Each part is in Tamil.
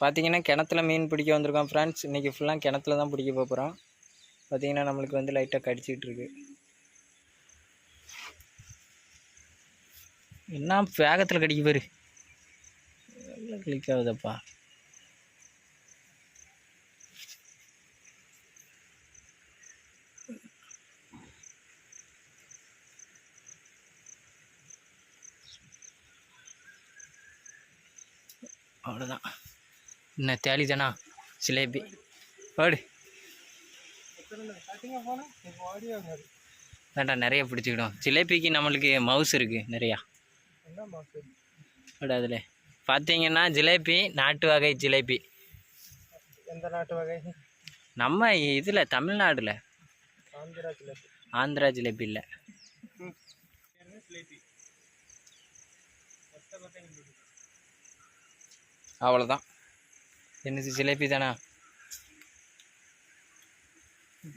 பார்த்தீங்கன்னா கிணத்துல மீன் பிடிக்க வந்திருக்கோம் ஃப்ரெண்ட்ஸ் இன்றைக்கி ஃபுல்லாக கிணத்துல தான் பிடிக்க போகிறோம் பார்த்தீங்கன்னா நம்மளுக்கு வந்து லைட்டாக கடிச்சிக்கிட்டு இருக்கு. என்ன வேகத்தில் கடிக்க பாரு கிளிக் ஆகுதப்பா. அவ்வளோதான் என்ன தேலி தானா ஜிலேபி ஓடு வேண்டாம் நிறைய பிடிச்சிக்கிடும். ஜிலேபிக்கு நம்மளுக்கு மவுஸ் இருக்குது நிறையா. ஓடு அதில். பார்த்தீங்கன்னா ஜிலேபி நாட்டு வகை ஜிலேபி. எந்த நாட்டு வகை நம்ம இதில் தமிழ்நாடுல. ஆந்திரா ஜிலேபி ஆந்திரா ஜிலேபி இல்லை அவ்வளோதான் என்னது ஜிலேபி தானா?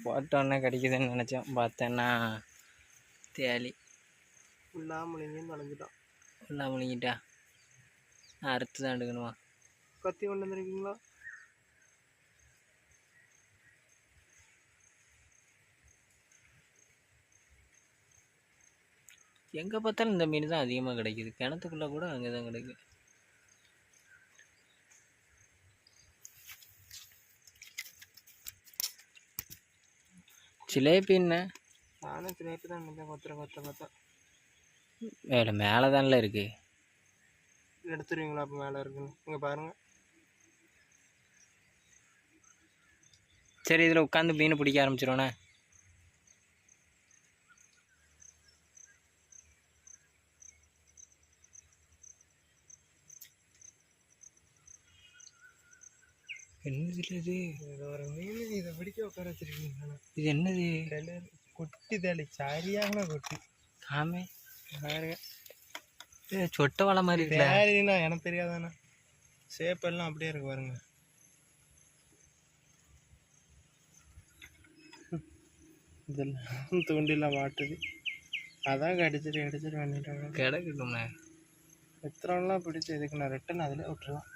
போட்டோன்னே கிடைக்குதுன்னு நினச்சேன். பார்த்தேன்னா தேலி. ஃபுல்லாக முழுங்கின்னு நனைஞ்சிட்டான் ஃபுல்லாக முழுங்கிட்டா? அறுத்து தான் எடுக்கணுமா? கத்தி கொண்டு வந்துருக்கீங்களா? எங்கே பார்த்தாலும் இந்த மீன் தான் அதிகமாக கிடைக்குது. கிணத்துக்குள்ளே கூட அங்கே தான் கிடைக்கும் ஜிலேபி என்ன? நானும் ஜிலேபி தான் நினைச்சேன் கொத்துற கொத்த கொத்த வேலை மேலே தான்ல இருக்குது எடுத்துருவீங்களா அப்போ மேலே இருக்குன்னு? இங்கே பாருங்க. சரி இதில் உட்காந்து மீன் பிடிக்க ஆரம்பிச்சிருவோண்ணே. என்னது இது ஒரு மீன் இதை பிடிக்க உட்கார வச்சிருக்கீங்க இது என்னது? குட்டி தேளி சரியான குட்டி. காமே பாருங்க இது சொட்டை வலை மாதிரி தேளினா எனக்கு தெரியாதானே? ஷேப் எல்லாம் அப்படியே இருக்கு பாருங்க. இதெல்லாம் தூண்டில மாட்டுது. அதான் கடிச்சிட்டு கடிச்சிட்டு பண்ணிட்டாங்க கிடக்குமே எத்தனைலாம் பிடிச்சி இதுக்கு நான் ரிட்டன் அதில் விட்டுருலாம்